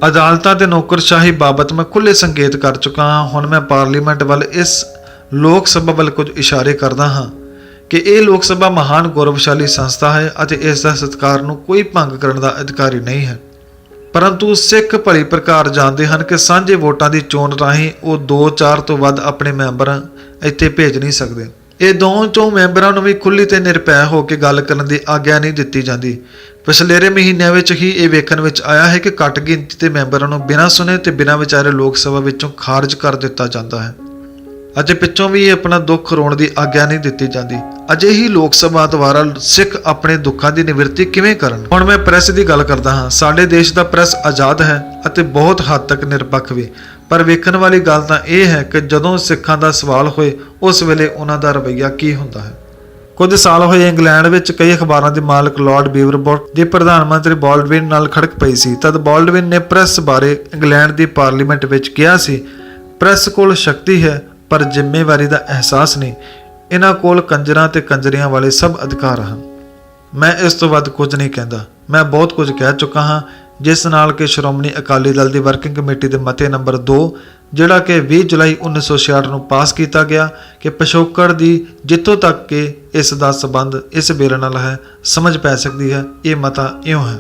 ਅਦਾਲਤਾਂ ਤੇ ਨੌਕਰਸ਼ਾਹੀ ਬਾਬਤ ਮੈਂ ਖੁੱਲੇ ਸੰਕੇਤ ਕਰ ਚੁੱਕਾ ਹਾਂ। ਹੁਣ ਮੈਂ ਪਾਰਲੀਮੈਂਟ ਵੱਲ ਇਸ ਲੋਕ ਸਭਾ ਵੱਲ ਕੁਝ ਇਸ਼ਾਰੇ ਕਰਦਾ ਹਾਂ। ਕਿ ਇਹ ਲੋਕ ਸਭਾ ਮਹਾਨ ਗੌਰਵਸ਼ਾਲੀ ਸੰਸਥਾ ਹੈ ਅਤੇ ਇਸ ਦਾ ਸਤਿਕਾਰ ਨੂੰ ਕੋਈ ਭੰਗ ਕਰਨ ਦਾ ਅਧਿਕਾਰੀ ਨਹੀਂ ਹੈ। ਪਰੰਤੂ ਸਿੱਖ ਭਲੀ ਪ੍ਰਕਾਰ ਜਾਣਦੇ ਹਨ ਕਿ ਸਾਂਝੇ ਵੋਟਾਂ ਦੀ ਚੋਣ ਰਾਹੀਂ ਉਹ 2-4 ਤੋਂ ਵੱਧ ਆਪਣੇ ਮੈਂਬਰਾਂ ਇੱਥੇ ਭੇਜ ਨਹੀਂ ਸਕਦੇ। ਇਹ ਦੋਵੇਂ ਚੋਂ ਮੈਂਬਰਾਂ ਨੂੰ ਵੀ ਖੁੱਲੀ ਤੇ ਨਿਰਪੈ ਹੋ ਕੇ ਗੱਲ ਕਰਨ ਦੀ ਆਗਿਆ ਨਹੀਂ ਦਿੱਤੀ ਜਾਂਦੀ। ਪਿਛਲੇਰੇ ਮਹੀਨਿਆਂ ਵਿੱਚ ਹੀ ਇਹ ਵੇਖਣ ਵਿੱਚ ਆਇਆ ਹੈ ਕਿ ਘੱਟ ਗਿਣਤੀ ਦੇ ਮੈਂਬਰਾਂ ਨੂੰ ਬਿਨਾਂ ਸੁਣੇ ਤੇ ਬਿਨਾਂ ਵਿਚਾਰੇ ਲੋਕ ਸਭਾ ਵਿੱਚੋਂ ਖਾਰਜ ਕਰ ਦਿੱਤਾ ਜਾਂਦਾ ਹੈ। ਅਤੇ ਪਿੱਛੋਂ ਵੀ ਆਪਣਾ ਦੁੱਖ ਰੋਣ ਦੀ ਆਗਿਆ ਨਹੀਂ ਦਿੱਤੀ ਜਾਂਦੀ। ਅਜਿਹੀ ਲੋਕ ਸਭਾ ਦੁਆਰਾ ਸਿੱਖ ਆਪਣੇ ਦੁੱਖਾਂ ਦੀ ਨਿਵਰਤੀ ਕਿਵੇਂ ਕਰਨ? ਹੁਣ ਮੈਂ ਪ੍ਰੈਸ ਦੀ ਗੱਲ ਕਰਦਾ ਹਾਂ। ਸਾਡੇ ਦੇਸ਼ ਦਾ ਪ੍ਰੈਸ ਆਜ਼ਾਦ ਹੈ ਅਤੇ ਬਹੁਤ ਹੱਦ ਤੱਕ ਨਿਰਪੱਖ ਵੀ। ਪਰ ਵੇਖਣ ਵਾਲੀ ਗੱਲ ਤਾਂ ਇਹ ਹੈ ਕਿ ਜਦੋਂ ਸਿੱਖਾਂ ਦਾ ਸਵਾਲ ਹੋਏ, ਉਸ ਵੇਲੇ ਉਹਨਾਂ ਦਾ ਰਵੱਈਆ ਕੀ ਹੁੰਦਾ ਹੈ? ਕੁਝ ਸਾਲ ਹੋਏ ਇੰਗਲੈਂਡ ਵਿੱਚ ਕਈ ਅਖਬਾਰਾਂ ਦੇ ਮਾਲਕ ਲਾਰਡ ਬੀਵਰਬੋਰਡ ਦੇ ਪ੍ਰਧਾਨ ਮੰਤਰੀ ਬਾਲਡਵਿਨ ਨਾਲ ਖੜਕ ਪਈ ਸੀ। ਤਦ ਬਾਲਡਵਿਨ ਨੇ ਪ੍ਰੈਸ ਬਾਰੇ ਇੰਗਲੈਂਡ ਦੀ ਪਾਰਲੀਮੈਂਟ ਵਿੱਚ ਕਿਹਾ ਸੀ, ਪ੍ਰੈਸ ਕੋਲ ਸ਼ਕਤੀ ਹੈ ਪਰ ਜ਼ਿੰਮੇਵਾਰੀ ਦਾ ਅਹਿਸਾਸ ਨਹੀਂ। ਇਹਨਾਂ ਕੋਲ ਕੰਜਰਾਂ ਤੇ ਕੰਜਰੀਆਂ ਵਾਲੇ ਸਭ ਅਧਿਕਾਰ ਹਨ। ਮੈਂ ਇਸ ਤੋਂ ਵੱਧ ਕੁਝ ਨਹੀਂ ਕਹਿੰਦਾ। ਮੈਂ ਬਹੁਤ ਕੁਝ ਕਹਿ ਚੁੱਕਾ ਹਾਂ, ਜਿਸ ਨਾਲ ਕਿ ਸ਼੍ਰੋਮਣੀ ਅਕਾਲੀ ਦਲ ਦੀ ਵਰਕਿੰਗ ਕਮੇਟੀ ਦੇ ਮਤੇ ਨੰਬਰ 2 ਜਿਹੜਾ ਕਿ 20 ਜੁਲਾਈ 1966 ਨੂੰ ਪਾਸ ਕੀਤਾ ਗਿਆ, ਕਿ ਪਿਛੋਕੜ ਦੀ ਜਿੱਥੋਂ ਤੱਕ ਕਿ ਇਸ ਦਾ ਸਬੰਧ ਇਸ ਬਿੱਲ ਨਾਲ ਹੈ, ਸਮਝ ਪੈ ਸਕਦੀ ਹੈ। ਇਹ ਮਤਾ ਇਉਂ ਹੈ।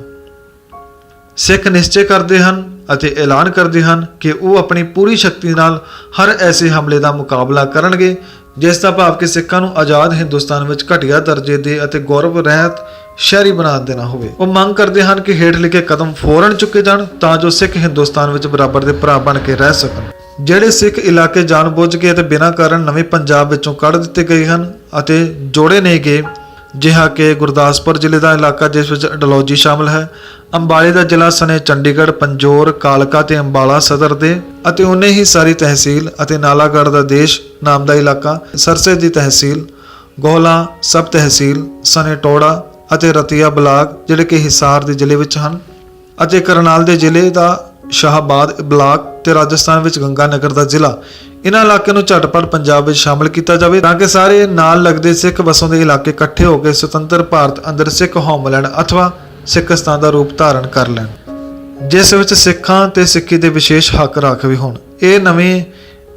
ਸਿੱਖ ਨਿਸ਼ਚੈ ਕਰਦੇ ਹਨ ਅਤੇ ਐਲਾਨ ਕਰਦੇ ਹਨ ਕਿ ਉਹ ਆਪਣੀ ਪੂਰੀ ਸ਼ਕਤੀ ਨਾਲ ਹਰ ਐਸੇ ਹਮਲੇ ਦਾ ਮੁਕਾਬਲਾ ਕਰਨਗੇ, ਜਿਸ ਦਾ ਭਾਵ ਕਿ ਸਿੱਖਾਂ ਨੂੰ ਆਜ਼ਾਦ ਹਿੰਦੁਸਤਾਨ ਵਿੱਚ ਘਟੀਆ ਦਰਜੇ ਦੇ ਅਤੇ ਗੌਰਵ ਰਹਿਤ ਸ਼ਹਿਰੀ ਬਣਾ ਦੇਣਾ ਹੋਵੇ। ਉਹ ਮੰਗ ਕਰਦੇ ਹਨ ਕਿ ਹੇਠ ਲਿਖੇ ਕਦਮ ਫੌਰਨ ਚੁੱਕੇ ਜਾਣ ਤਾਂ ਜੋ ਸਿੱਖ ਹਿੰਦੁਸਤਾਨ ਵਿੱਚ ਬਰਾਬਰ ਦੇ ਭਰਾ ਬਣ ਕੇ ਰਹਿ ਸਕਣ। ਜਿਹੜੇ ਸਿੱਖ ਇਲਾਕੇ ਜਾਣਬੁੱਝ ਕੇ ਅਤੇ ਬਿਨਾਂ ਕਾਰਨ ਨਵੇਂ ਪੰਜਾਬ ਵਿੱਚੋਂ ਕੱਢ ਦਿੱਤੇ ਗਏ ਹਨ ਅਤੇ ਜੋੜੇ ਨਹੀਂ ਗਏ ਜਿਹਾ ਕਿ ਗੁਰਦਾਸਪੁਰ ਜ਼ਿਲ੍ਹੇ ਦਾ ਇਲਾਕਾ ਜਿਸ ਵਿੱਚ ਡਲੌਜੀ ਸ਼ਾਮਲ ਹੈ। ਅੰਬਾਲੇ ਦਾ ਜ਼ਿਲ੍ਹਾ ਸਨੇ ਚੰਡੀਗੜ੍ਹ, ਪੰਜੋਰ, ਕਾਲਕਾ ਤੇ ਅੰਬਾਲਾ ਸਦਰ ਦੇ ਅਤੇ ਉਨੇ ਹੀ ਸਾਰੀ ਤਹਿਸੀਲ ਅਤੇ ਨਾਲਾਗੜ੍ਹ ਦਾ ਦੇਸ਼ ਨਾਮ ਦਾ ਇਲਾਕਾ, ਸਰਸੇ ਦੀ ਤਹਿਸੀਲ, ਗੋਹਲਾ, ਸਬ ਤਹਿਸੀਲ ਸਨੇ ਟੋੜਾ ਅਤੇ ਰਤੀਆ ਬਲਾਕ, ਜਿਹੜੇ ਕਿ ਹਿਸਾਰ ਦੇ ਜ਼ਿਲ੍ਹੇ ਵਿੱਚ ਹਨ। ਅਤੇ ਕਰਨਾਲ ਦੇ ਜ਼ਿਲ੍ਹੇ ਦਾ ਸ਼ਾਹਬਾਦ ਬਲਾਕ ਤੇ ਰਾਜਸਥਾਨ ਵਿੱਚ ਗੰਗਾਨਗਰ ਦਾ ਜ਼ਿਲ੍ਹਾ। ਇਹਨਾਂ ਇਲਾਕਿਆਂ ਨੂੰ ਝਟਪਟ ਪੰਜਾਬ ਵਿੱਚ ਸ਼ਾਮਲ ਕੀਤਾ ਜਾਵੇ ਤਾਂ ਕਿ ਸਾਰੇ ਨਾਲ ਲੱਗਦੇ ਸਿੱਖ ਵਸੋਂ ਦੇ ਇਲਾਕੇ ਇਕੱਠੇ ਹੋ ਕੇ ਸੁਤੰਤਰ ਭਾਰਤ ਅੰਦਰ ਸਿੱਖ ਹੋਮਲੈਂਡ ਅਥਵਾ ਸਿੱਖਸਤਾਨ ਦਾ ਰੂਪ ਧਾਰਨ ਕਰ ਲੈਣ। ਜਿਸ ਵਿੱਚ ਸਿੱਖਾਂ ਤੇ ਸਿੱਖੀ ਦੇ ਵਿਸ਼ੇਸ਼ ਹੱਕ ਰਾਖਵੇਂ ਹੋਣ। ਇਹ ਨਵੇਂ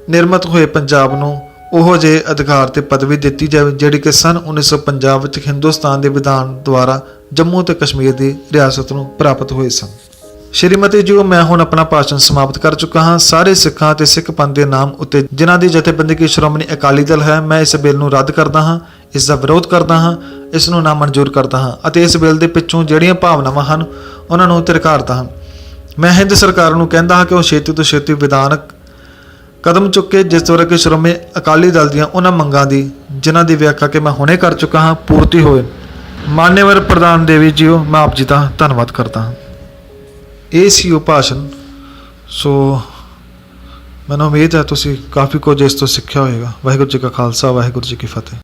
ਨਿਰਮਤ ਹੋਏ ਪੰਜਾਬ ਨੂੰ ਉਹੋ ਜਿਹੇ ਅਧਿਕਾਰ ਤੇ ਪਦਵੀ ਦਿੱਤੀ ਜਾਵੇ ਜਿਹੜੀ ਕਿ ਸਨ 1950 ਵਿੱਚ ਹਿੰਦੁਸਤਾਨ ਦੇ ਵਿਧਾਨ ਦੁਆਰਾ ਜੰਮੂ ਤੇ ਕਸ਼ਮੀਰ ਦੀ ਰਿਆਸਤ ਨੂੰ ਪ੍ਰਾਪਤ ਹੋਏ ਸਨ। ਸ਼੍ਰੀਮਤੀ ਜੀਓ, ਮੈਂ ਹੁਣ ਆਪਣਾ ਭਾਸ਼ਣ ਸਮਾਪਤ ਕਰ ਚੁੱਕਾ ਹਾਂ। ਸਾਰੇ ਸਿੱਖਾਂ ਤੇ ਸਿੱਖ ਪੰਥ ਦੇ ਨਾਮ ਉੱਤੇ ਜਿਨ੍ਹਾਂ ਦੀ ਜਥੇਬੰਦੀ ਸ਼੍ਰੋਮਣੀ ਅਕਾਲੀ ਦਲ ਹੈ, ਮੈਂ ਇਸ ਬਿੱਲ ਨੂੰ ਰੱਦ ਕਰਦਾ ਹਾਂ, ਇਸ ਦਾ ਵਿਰੋਧ ਕਰਦਾ ਹਾਂ, ਇਸ ਨੂੰ ਨਾਮਨਜ਼ੂਰ ਕਰਦਾ ਹਾਂ ਅਤੇ ਇਸ ਬਿੱਲ ਦੇ ਪਿੱਛੋਂ ਜਿਹੜੀਆਂ ਭਾਵਨਾਵਾਂ ਹਨ, ਉਹਨਾਂ ਨੂੰ ਤਿਰਕਾਰਦਾ ਹਾਂ। ਮੈਂ ਹਿੰਦ ਸਰਕਾਰ ਨੂੰ ਕਹਿੰਦਾ ਹਾਂ ਕਿ ਉਹ ਛੇਤੀ ਤੋਂ ਛੇਤੀ ਵਿਧਾਨਕ ਕਦਮ ਚੁੱਕੇ, ਜਿਸ ਦੁਆਰਾ ਕਿ ਸ਼੍ਰੋਮਣੀ ਅਕਾਲੀ ਦਲ ਦੀਆਂ ਉਹਨਾਂ ਮੰਗਾਂ ਦੀ, ਜਿਨ੍ਹਾਂ ਦੀ ਵਿਆਖਿਆ ਕਿ ਮੈਂ ਹੁਣੇ ਕਰ ਚੁੱਕਾ ਹਾਂ, ਪੂਰਤੀ ਹੋਵੇ। ਮਾਨਯਵਰ ਪ੍ਰਧਾਨ ਦੇਵੀ ਜੀਓ, ਮੈਂ ਆਪ ਜੀ ਦਾ ਧੰਨਵਾਦ ਕਰਦਾ ਹਾਂ। ਇਹ ਸੀ ਉਹ ਭਾਸ਼ਣ। ਸੋ ਮੈਨੂੰ ਉਮੀਦ ਹੈ ਤੁਸੀਂ ਕਾਫੀ ਕੁਝ ਇਸ ਤੋਂ ਸਿੱਖਿਆ ਹੋਵੇਗਾ ਵਾਹਿਗੁਰੂ ਜੀ ਕਾ ਖਾਲਸਾ, ਵਾਹਿਗੁਰੂ ਜੀ ਕੀ ਫਤਿਹ।